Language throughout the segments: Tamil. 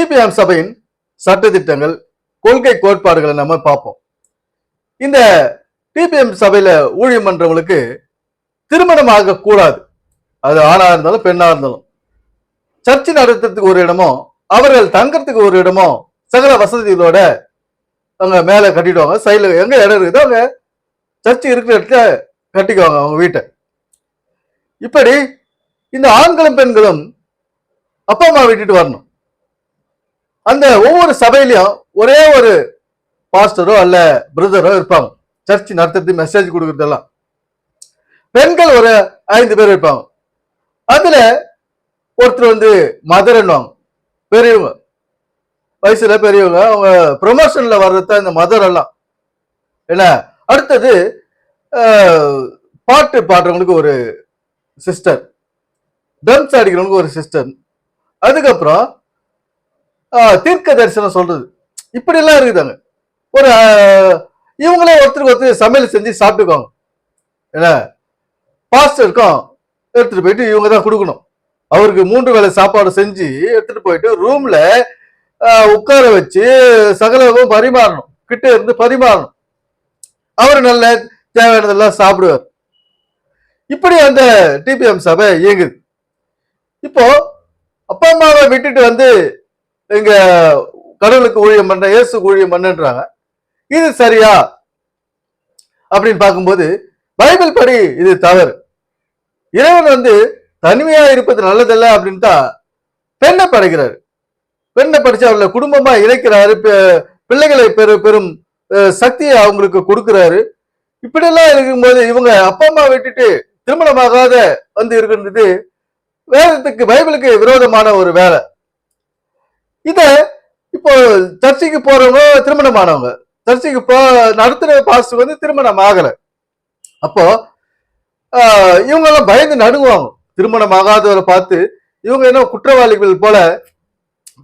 பிபிஎம் சபையின் சட்டத்திட்டங்கள் கொள்கை கோட்பாடுகளை நம்ம பார்ப்போம். இந்த டிபிஎம் சபையில ஊழியம் பண்றவங்களுக்கு திருமணம் ஆகக்கூடாது அது ஆணா இருந்தாலும் பெண்ணா இருந்தாலும். சர்ச்சை நடத்துறதுக்கு ஒரு இடமோ அவர்கள் தங்கறதுக்கு ஒரு இடமோ சகல வசதிகளோட அவங்க மேல கட்டிடுவாங்க. சைடில் எங்க இடம் இருக்குதோ அவங்க சர்ச்சை இருக்கிற இடத்துல கட்டிக்குவாங்க அவங்க வீட்டை. இப்படி இந்த ஆண்களும் பெண்களும் அப்பா அம்மா விட்டுட்டு வரணும். அந்த ஒவ்வொரு சபையிலையும் ஒரே ஒரு பாஸ்டரோ அல்ல பிரதரோ இருப்பாங்க. சர்ச் நடத்துறது மெசேஜ் கொடுக்கறதெல்லாம். பெண்கள் ஒரு ஐந்து பேர் இருப்பாங்க. அதுல ஒருத்தர் வந்து மதர்ன்னுவாங்க பெரியவங்க. வயசுல பெரியவங்க அவங்க ப்ரொமோஷன்ல வர்றது இந்த மதர் எல்லாம். என்ன? அடுத்தது பாட்டு பாடுறவங்களுக்கு ஒரு சிஸ்டர் ட்ரம்ஸ் அடிக்கிறவங்களுக்கு ஒரு சிஸ்டர் அதுக்கப்புறம் தீர்க்க தரிசனம் சொல்றது. இப்படிலாம் இருக்குதாங்க. ஒரு இவங்களே ஒருத்தருக்கு ஒருத்தர் சமையல் செஞ்சு சாப்பிட்டுக்குவாங்க. என்ன? பாஸ்டருக்கும் எடுத்துட்டு போயிட்டு இவங்க தான் கொடுக்கணும். அவருக்கு மூன்று வேளை சாப்பாடு செஞ்சு எடுத்துட்டு போயிட்டு ரூம்ல உட்கார வச்சு சகலவும் பரிமாறணும். கிட்ட இருந்து பரிமாறணும். அவர் நல்ல தேவையானதெல்லாம் சாப்பிடுவார். இப்படி அந்த டிபிஎம் சபை இயங்குது. இப்போ அப்பா அம்மாவை விட்டுட்டு வந்து எங்க கடவுளுக்கு ஊழியம் பண்ற இயேசு ஊழியம் பண்ணுன்றாங்க. இது சரியா? அப்படின்னு பார்க்கும்போது பைபிள் படி இது தவறு. இறைவன் வந்து தனிமையா இருப்பது நல்லதல்ல அப்படின்னு தான் பெண்ணை படைக்கிறாரு பெண்ணை படிச்சு அவர்களை குடும்பமா இணைக்கிறாரு. பிள்ளைகளை பெரு பெரும் சக்தியை அவங்களுக்கு கொடுக்கிறாரு. இப்படியெல்லாம் இருக்கும்போது இவங்க அப்பா அம்மா விட்டுட்டு திருமணமாகாத வந்து இருக்கின்றது வேதத்துக்கு பைபிளுக்கு விரோதமான ஒரு வேலை. இதை இப்போ சர்ச்சைக்கு போறவங்க திருமணமானவங்க சர்ச்சைக்கு போ நடத்துற பாஸ்டர் வந்து திருமணம் ஆகல. அப்போ இவங்க எல்லாம் பயந்து நடுங்குவாங்க. திருமணம் ஆகாதவரை பார்த்து இவங்க என்ன குற்றவாளிகள் போல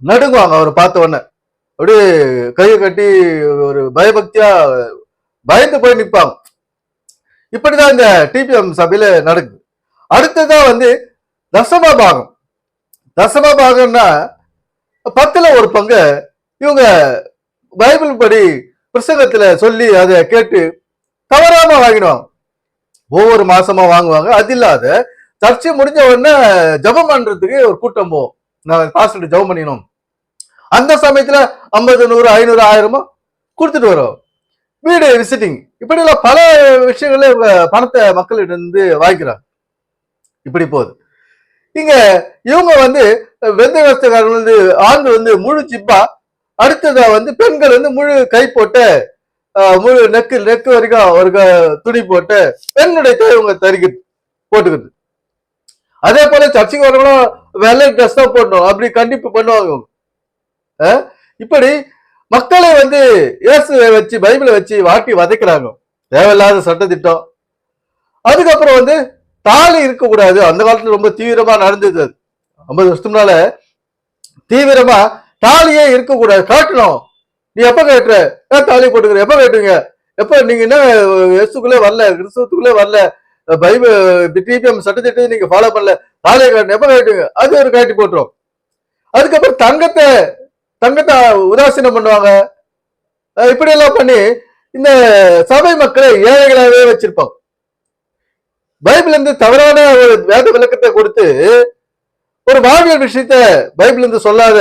நடுங்குவாங்க. அவரை பார்த்த உடனே. அப்படியே கையை கட்டி ஒரு பயபக்தியா பயந்து போய் நிற்பாங்க. இப்படிதான் இந்த டிபிஎம் சபையில நடக்குது. அடுத்ததான் வந்து தசம பாகம் தசம பாகம்னா பத்துல ஒரு பங்கு இவங்க பைபிள் படி புஸ்தகத்துல சொல்லி அதை கேட்டு தவறாம வாங்கிடுவாங்க. ஒவ்வொரு மாசமா வாங்குவாங்க. அது இல்லாத சர்ச்சை முடிஞ்ச உடனே ஜெபம் பண்றதுக்கு ஒரு கூட்டம் போகும் நான் பாஸ்டர் ஜபம் பண்ணினோம். அந்த சமயத்துல ஐம்பது நூறு ஐநூறு ஆயிரமா கொடுத்துட்டு வரோம். வீடு விசிட்டிங் இப்படி எல்லாம் பல விஷயங்கள்ல இவங்க பணத்தை மக்களிடம் வாங்கிக்கிறாங்க. இப்படி போகுது. இங்க இவங்க வந்து வெந்த வஸ்தக்காரர்கள் வந்து ஆண்கள் வந்து முழு ஜிப்பா அடுத்ததா வந்து பெண்கள் வந்து முழு கை போட்டு முழு நெக்கு நெக்கு வரைக்கும் ஒரு க- துணி போட்டு பெண்ணுடைய தேவை இவங்க போட்டுக்குது அதே போல சர்ச்சைக்கு வரவங்களும் வெள்ளை ட்ரெஸ் தான் போடணும். அப்படி கண்டிப்பு பண்ணுவாங்க இப்படி மக்களை வந்து இயேசுவை வச்சு பைபிளை வச்சு வாட்டி வதைக்கிறாங்க. தேவையில்லாத சட்டத்திட்டம். அதுக்கப்புறம் வந்து தாலி இருக்கக்கூடாது. அந்த காலத்துல ரொம்ப தீவிரமா நடந்தது அது. ஐம்பது வருஷத்துனால தீவிரமா தாலியே இருக்கக்கூடாது. காட்டணும். நீ எப்ப கேட்டுற? தாலி போட்டுக்கிற? எப்ப கேட்டுங்க எப்ப நீங்க என்ன இயேசுக்குள்ளே வரல கிறிஸ்துவத்துக்குள்ளே வரல பைபிள் டிபிஎம் சட்டத்திட்டத்தை நீங்க ஃபாலோ பண்ணல தாலியை காட்டணும். எப்ப கேட்டுங்க அது ஒரு காட்டி போட்டுரும். அதுக்கப்புறம் தங்கத்தை தங்கத்தை உதாசீனம் பண்ணுவாங்க. இப்படி எல்லாம் பண்ணி இந்த சபை மக்களை ஏழைகளாகவே வச்சிருப்பாங்க. பைபிள் இருந்து தவறான ஒரு வேத விளக்கத்தை கொடுத்து ஒரு வாழ்வியல் விஷயத்த பைபிள் இருந்து சொல்லாத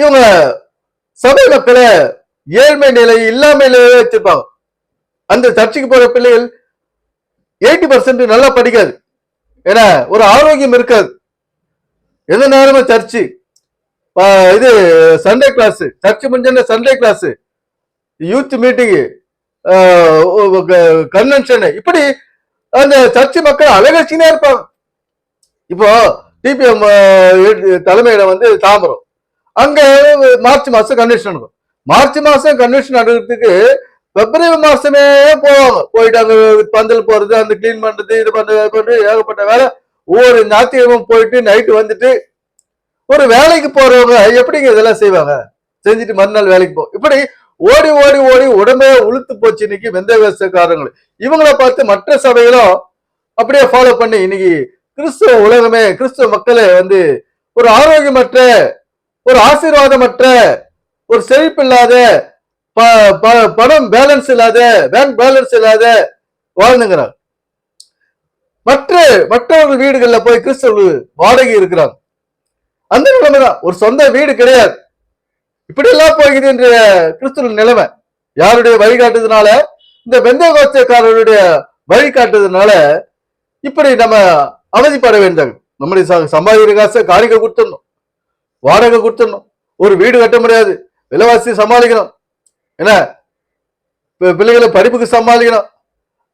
இவங்க சபை மக்களை ஏழ்மை நிலை இல்லாமை நிலையில வச்சிருப்பாங்க. அந்த சர்ச்சுக்கு போற பிள்ளைகள் எயிட்டி பர்சன்ட் நல்லா படிக்காது. ஏன்னா ஒரு ஆரோக்கியம் இருக்காது. எந்த நேரமும் சர்ச்சு இது சண்டே கிளாஸ் சர்ச் முடிஞ்ச Sunday class youth meeting convention இப்படி அந்த சர்ச்சு மக்கள் அழகச்சினே இருப்பாங்க. இப்போ டிபிஎம் தலைமையில வந்து தாம்பரம். அங்க மார்ச் மாசம் கன்வென்ஷன் நடக்கும் மார்ச் மாசம் கன்வென்ஷன் நடக்கிறதுக்கு பிப்ரவரி மாசமே போவாங்க. போயிட்டு அங்க பந்தல் போறது அந்த கிளீன் பண்றது இது பண்றது அது பண்றது ஏகப்பட்ட வேலை. ஒவ்வொரு ஞாயிற்றுக்கிழமும் போயிட்டு நைட்டு வந்துட்டு ஒரு வேலைக்கு போறவங்க எப்படிங்க இதெல்லாம் செய்வாங்க? செஞ்சுட்டு மறுநாள் வேலைக்கு போ இப்படி ஓடி ஓடி ஓடி உடம்பே உளுத்து போச்சு இன்னைக்கு வெந்த வேசக்காரங்களை இவங்கள பார்த்து மற்ற சபைகளும் அப்படியே ஃபாலோ பண்ணி இன்னைக்கு கிறிஸ்துவ உலகமே கிறிஸ்துவ மக்களே வந்து ஒரு ஆரோக்கியமற்ற ஒரு ஆசீர்வாதமற்ற ஒரு செழிப்பில்லாத ப- ப- பணம் பேலன்ஸ் இல்லாத பேங்க் பேலன்ஸ் இல்லாத வாழ்ந்துங்கிறார். மற்ற மற்றவர்கள் வீடுகளில் போய் கிறிஸ்தவர்கள் வாடகை இருக்கிறாங்க. அந்த நிலைமை தான். ஒரு சொந்த வீடு கிடையாது. இப்படி எல்லாம் போகுது என்ற கிறிஸ்துவ நிலைமை. யாருடைய வழிகாட்டுறதுனால இந்த வெந்தகோச்சக்காரருடைய வழிகாட்டுறதுனால இப்படி நம்ம அவதிப்பட வேண்டாம் நம்முடைய சம்பாதிக்கிற காசை காணிக்க கொடுத்துடணும். வாடகை கொடுத்துடணும். ஒரு வீடு கட்ட முடியாது. விலைவாசி சமாளிக்கணும். என்ன பிள்ளைகளை படிப்புக்கு சமாளிக்கணும்.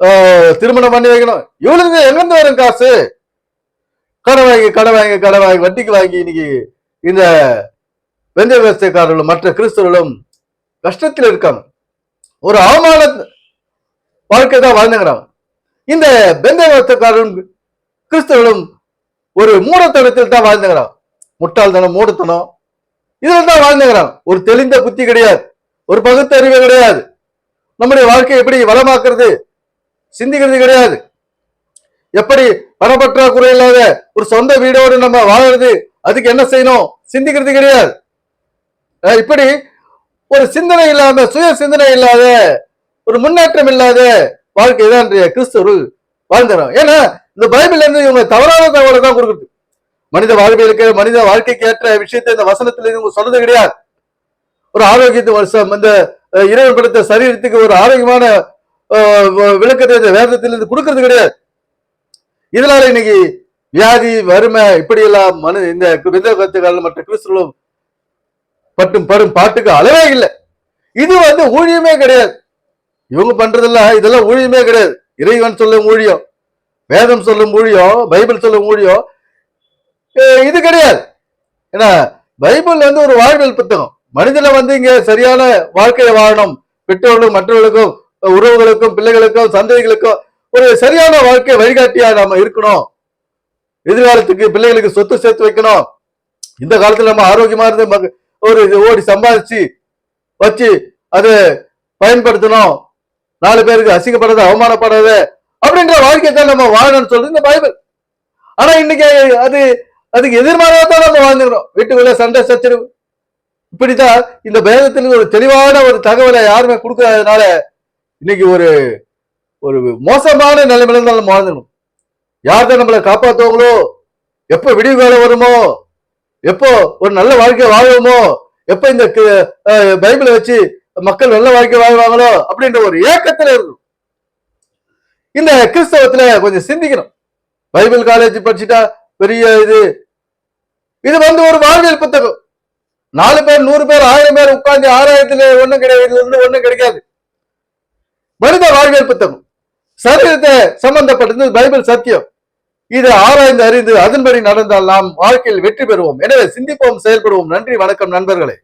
ஆஹ் திருமணம் பண்ணி வைக்கணும். இவ்வளவு எங்கிருந்து வரும் காசு? கடை வாங்கி கடை வாங்கி கடை வாங்கி வட்டிக்கு வாங்கி இன்னைக்கு இந்த வெந்த விவசாயக்காரர்களும் மற்ற கிறிஸ்தவர்களும் கஷ்டத்தில் இருக்காங்க. ஒரு அவமான வாழ்க்கை தான் வாழ்ந்துங்கிறாங்க இந்த பெந்த விவசாயக்காரரும் கிறிஸ்தவர்களும் ஒரு மூடத்தனத்தில் தான் வாழ்ந்துகிறான் முட்டாள்தனம் மூடத்தனம். இதில் தான் வாழ்ந்துகிறான் ஒரு தெளிந்த புத்தி கிடையாது. ஒரு பகுத்தறிவு கிடையாது. நம்முடைய வாழ்க்கையை எப்படி வளமாக்குறது? சிந்திக்கிறது கிடையாது. எப்படி பணப்பற்றாக்குறை இல்லாத ஒரு சொந்த வீடோடு நம்ம வாழறது? அதுக்கு என்ன செய்யணும்? சிந்திக்கிறது கிடையாது. இப்படி ஒரு சிந்தனை இல்லாம சுய சிந்தனை இல்லாத ஒரு முன்னேற்றம் இல்லாத வாழ்க்கை தான் கிறிஸ்தவர்கள் வாழ்ந்துறோம் ஏன்னா இந்த பைபிள்ல இருந்து இவங்க தவறான தகவலை தான் கொடுக்குது மனித வாழ்வியலுக்கு மனித வாழ்க்கைக்கு ஏற்ற விஷயத்தை இந்த வசனத்துல இவங்க சொன்னது கிடையாது. ஒரு ஆரோக்கியத்து வருஷம் இந்த இறைவன் படுத்த சரீரத்துக்கு ஒரு ஆரோக்கியமான வ- விளக்கத்தை இந்த வேதத்திலிருந்து கொடுக்கறது கிடையாது. இதனால இன்னைக்கு வியாதி வறுமை இப்படி எல்லாம் மனு இந்த விதகத்துகள் மற்ற கிறிஸ்துவர்களும் பட்டும் படும் பாட்டுக்கு அளவே இல்லை. இது வந்து ஊழியமே கிடையாது. இவங்க பண்றதெல்லாம் இதெல்லாம் ஊழியமே கிடையாது. இறைவன் சொல்ல ஊழியம். வேதம் சொல்லும் மொழியோ பைபிள் சொல்லும் மொழியோ இது கிடையாது. ஏன்னா பைபிள் வந்து ஒரு வாழ்வியல் புத்தகம். மனிதனை வந்து இங்க சரியான வாழ்க்கையை வாழணும். பெற்றோர்களும் மற்றவர்களுக்கும் உறவுகளுக்கும் பிள்ளைகளுக்கும் சந்ததிகளுக்கும் ஒரு சரியான வாழ்க்கை வழிகாட்டியா நாம இருக்கணும். எதிர்காலத்துக்கு பிள்ளைகளுக்கு சொத்து சேர்த்து வைக்கணும். இந்த காலத்துல நம்ம ஆரோக்கியமா இருந்து ஒரு இது ஓடி சம்பாதிச்சு வச்சு அதை பயன்படுத்தணும். நாலு பேருக்கு அசிங்கப்படாத அவமானப்படாத அப்படின்ற வாழ்க்கை தான் நம்ம வாழணும்னு சொல்றது இந்த பைபிள். ஆனா இன்னைக்கு அது அதுக்கு எதிர்மாறாக தான் நம்ம வாழ்ந்துக்கிறோம் வீட்டுக்குள்ள சண்டை சச்சரவு. இப்படிதான் இந்த வேதத்தில் ஒரு தெளிவான ஒரு தகவலை யாருமே கொடுக்காததுனால இன்னைக்கு ஒரு ஒரு மோசமான நிலைமையில தான் நம்ம வாழ்ந்துக்கணும் யார் தான் நம்மளை காப்பாத்துவாங்களோ எப்போ விடிவு காலம் வருமோ எப்போ ஒரு நல்ல வாழ்க்கை வாழ்வோமோ எப்போ இந்த பைபிளை வச்சு மக்கள் நல்ல வாழ்க்கை வாழ்வாங்களோ அப்படின்ற ஒரு ஏக்கத்துல இருக்கும் இந்த கிறிஸ்தவத்துல கொஞ்சம் சிந்திக்கணும். பைபிள் காலேஜ் படிச்சுட்டா பெரிய இது. இது வந்து ஒரு வாழ்வியல் புத்தகம். நாலு பேர் நூறு பேர் ஆயிரம் பேர் உட்கார்ந்து ஆறாயிரத்துல ஒண்ணும் கிடையாது இதுல இருந்து ஒண்ணும் கிடைக்காது. மனித வாழ்வியல் புத்தகம். சரீரத்தை சம்பந்தப்பட்டது பைபிள் சத்தியம். இது ஆராய்ந்து அறிந்து அதன்படி நடந்தால் நாம் வாழ்க்கையில் வெற்றி பெறுவோம். எனவே சிந்திப்போம் செயல்படுவோம். நன்றி வணக்கம் நண்பர்களே.